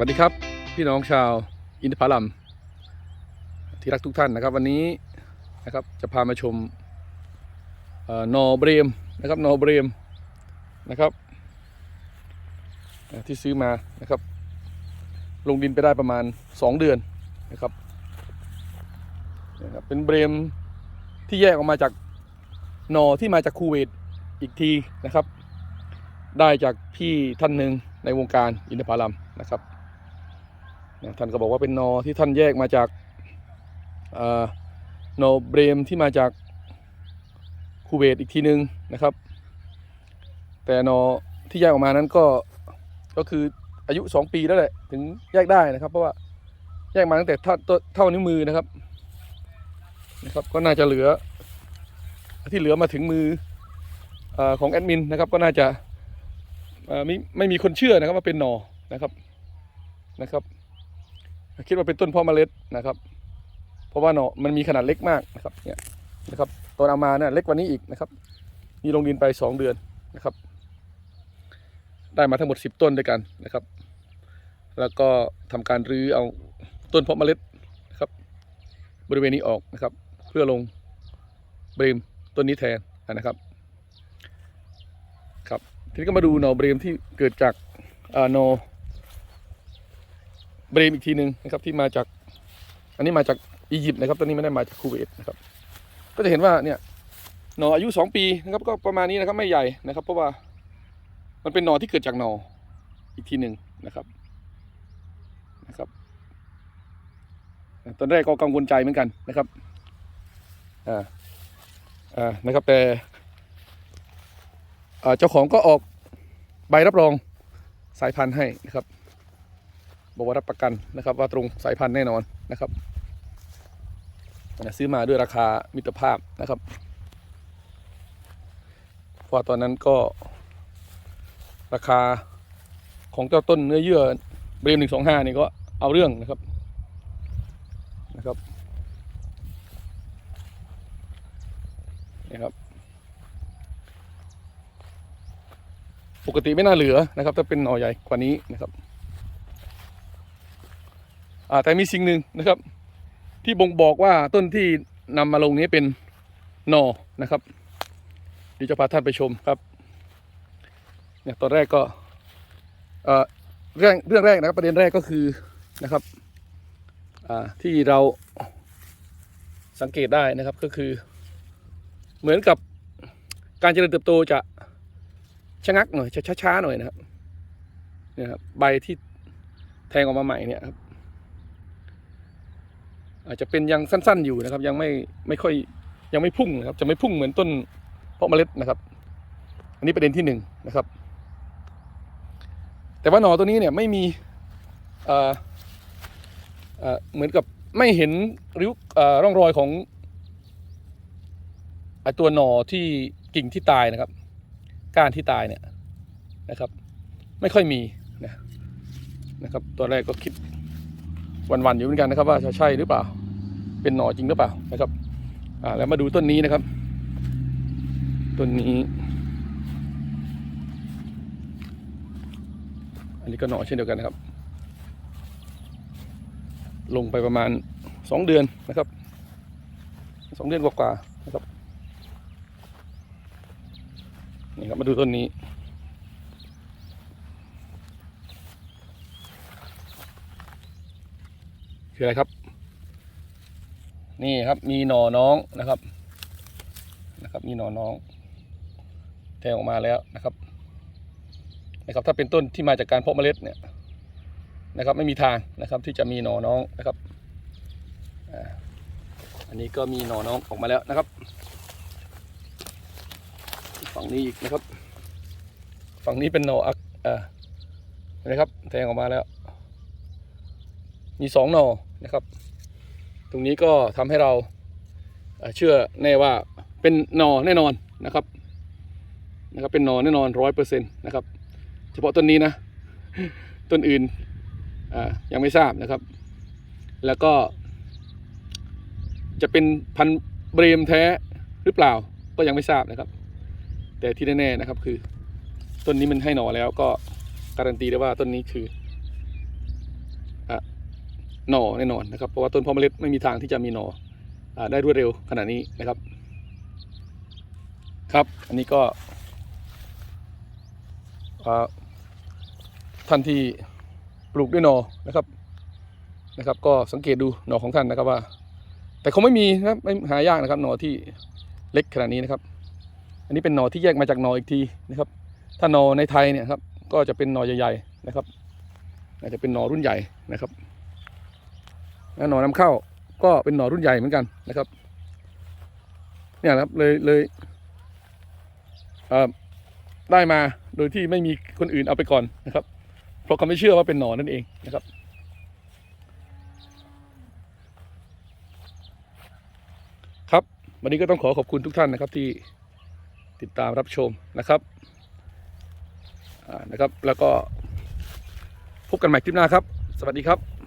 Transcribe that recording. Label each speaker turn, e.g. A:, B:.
A: วัสดีครับ พี่น้องชาวอินทผลัมที่รักทุกท่านนะครับ วันนี้นะครับจะพามาชมออนอเบรมนะครับนอเบรมนะครับ ที่ซื้อมานะครับ ลงดินไปได้ประมาณ 2 เดือนนะครับนะครับ เป็นเบรมที่แยกออกมาจากนอที่มาจากคูเวตอีกทีนะครับ ได้จากพี่ท่านหนึ่งในวงการอินทผลัมนะครับ นะท่านก็บอกว่าเป็นนอที่ท่านแยกมาจากนอเบรมที่มาจากคูเวตอีกทีหนึ่งนะครับ แต่นอที่แยกออกมานั้นก็ก็คืออายุ 2 ปีแล้วแหละถึงแยกได้นะครับ เพราะว่าแยกมาตั้งแต่เท่าเท่านิ้วมือนะครับนะครับ ก็น่าจะเหลือ ที่เหลือมาถึงมืออของแอดมินนะครับ ก็น่าจะไม่ไม่มีคนเชื่อนะครับว่าเป็นหนอนะครับนะครับ คิดว่าเป็นต้นพาะเมล็ดนะครับ เพราะว่าหนอมันมีขนาดเล็กมากนะครับเนี่ยนะครับตอนเอามาเนี่ยเล็กกว่านี้อีกนะครับมีลงดินไป 2 เดือนนะครับ ได้มาทั้งหมด 10 ต้นด้วยกันนะครับ แล้วก็ทำการรื้อเอาต้นเพาะเมล็ดนะครับ บริเวณนี้ออกนะครับ เพื่อลงเบรมต้นนี้แทนนะครับครับทีนี้ก็มาดูหนอเบรมที่เกิดจากอ่าหนอ เบรมอีกทีหนึ่งนะครับที่มาจาก อันนี้มาจากอียิปต์นะครับตัวนี้ไม่ได้มาจากคูเวตนะครับ ก็จะเห็นว่าเนี่ยหนออายุ 2 ปีนะครับก็ประมาณนี้นะครับไม่ใหญ่นะครับ เพราะว่ามันเป็นหนอที่เกิดจากหนออีกทีหนึ่งนะครับนะครับตอนแรกก็กังวลใจเหมือนกันนะครับอ่าอ่านะครับแต่เจ้าของก็ออกใบรับรองสายพันธุ์ให้นะครับ บอกว่ารับประกันนะครับ ว่าตรงสายพันธุ์แน่นอนนะครับซื้อมาด้วยราคามิตรภาพนะครับเพราะว่าตอนนั้นก็ ราคาของเจ้าต้นเนื้อเยื่อเบรมหนึ่งสองห้านี่ก็เอาเรื่องนะครับนะครับนี่ครับ ปกติไม่น่าเหลือนะครับ ถ้าเป็นหน่อใหญ่กว่านี้นะครับ แต่มีสิ่งหนึ่งนะครับ ที่บ่งบอกว่าต้นที่นำมาลงนี้เป็นนอนะครับเดี๋ยวจะพาท่านไปชมครับเนี่ยตอนแรกก็เรื่องเรื่องแรกนะครับประเด็นแรกก็คือนะครับที่เราสังเกตได้นะครับก็คือ เหมือนกับการเจริญเติบโตจะชะงักหน่อยจะช้าๆหน่อยนะครับเนี่ยครับใบที่แทงออกมาใหม่เนี่ยครับ อาจจะเป็นยังสั้น ๆอยู่นะครับ ยังไม่ไม่ค่อยยังไม่พุ่งนะครับ จะไม่พุ่งเหมือนต้นเพาะเมล็ดนะครับ อันนี้ประเด็นที่หนึ่งนะครับ แต่ว่าหนอตัวนี้เนี่ยไม่มีเอ่อเอ่อเหมือนกับไม่เห็นริ้วร่องรอยของไอตัวหนอที่กิ่งที่ตายนะครับ ก้านที่ตายเนี่ยนะครับ ไม่ค่อยมีนะนะครับ ตัวแรกก็คิด วันๆอยู่เหมือนกันนะครับ ว่าจะใช่หรือเปล่า เป็นหน่อจริงหรือเปล่านะครับ อ่า แล้วมาดูต้นนี้นะครับ ต้นนี้ อันนี้ก็หน่อเช่นเดียวกันนะครับ ลงไปประมาณสองเดือนนะครับสองเดือนกว่าๆนะครับนี่ครับมาดูต้นนี้ คืออะไรครับ นี่ครับมีหน่อน้องนะครับนะครับ มีหน่อน้องแทงออกมาแล้วนะครับนะครับ ถ้าเป็นต้นที่มาจากการเพาะเมล็ดเนี่ยนะครับ ไม่มีทางนะครับที่จะมีหน่อน้องนะครับอันนี้ก็มีหน่อน้องออกมาแล้วนะครับ ฝั่งนี้อีกนะครับ ฝั่งนี้เป็นหน่ออักอ่อเห็นะครับแทงออกมาแล้ว มีสองหนอนะครับ ตรงนี้ก็ทำให้เราเชื่อแน่ว่าเป็นหนอแน่นอนนะครับนะครับ เป็นหนอแน่นอนร้อยเปอร์เซ็นต์นะครับ เฉพาะต้นนี้นะต้นอื่นยังไม่ทราบนะครับ แล้วก็จะเป็นพันเบรมแท้หรือเปล่าก็ยังไม่ทราบนะครับ แต่ที่แน่ๆนะครับคือ ต้นนี้มันให้หน่อแล้วก็การันตีได้ว่าต้นนี้คือ หน่อแน่นอนนะครับเพราะว่าต้นพาะเมล็ดไม่มีทางที่จะมีหน่ออได้รวดเร็วขนาดนี้นะครับ ครับอันนี้ก็ท่านที่ปลูกด้วยหน่อนะครับนะครับ ก็สังเกตดูหน่อของท่านนะครับว่า แต่คงไม่มีนะครับไม่หายากนะครับหน่อที่เล็กขนาดนี้นะครับ อันนี้เป็นหน่อที่แยกมาจากหน่ออีกทีนะครับ ถ้าหน่อในไทยเนี่ยครับก็จะเป็นหน่อใหญ่ๆนะครับอาจจะเป็นหน่อรุ่นใหญ่นะครับ หน่อนำเข้าก็เป็นหน่อรุ่นใหญ่เหมือนกันนะครับ เนี่ยนะครับเลยเลยเได้มาโดยที่ไม่มีคนอื่นเอาไปก่อนนะครับ เพราะเขาไม่เชื่อว่าเป็นหนอนนั่นเองนะครับ ครับ วันนี้ก็ต้องขอขอบคุณทุกท่านนะครับที่ติดตามรับชมนะครับนะครับ แล้วก็พบกันใหม่คลิปหน้าครับ สวัสดีครับ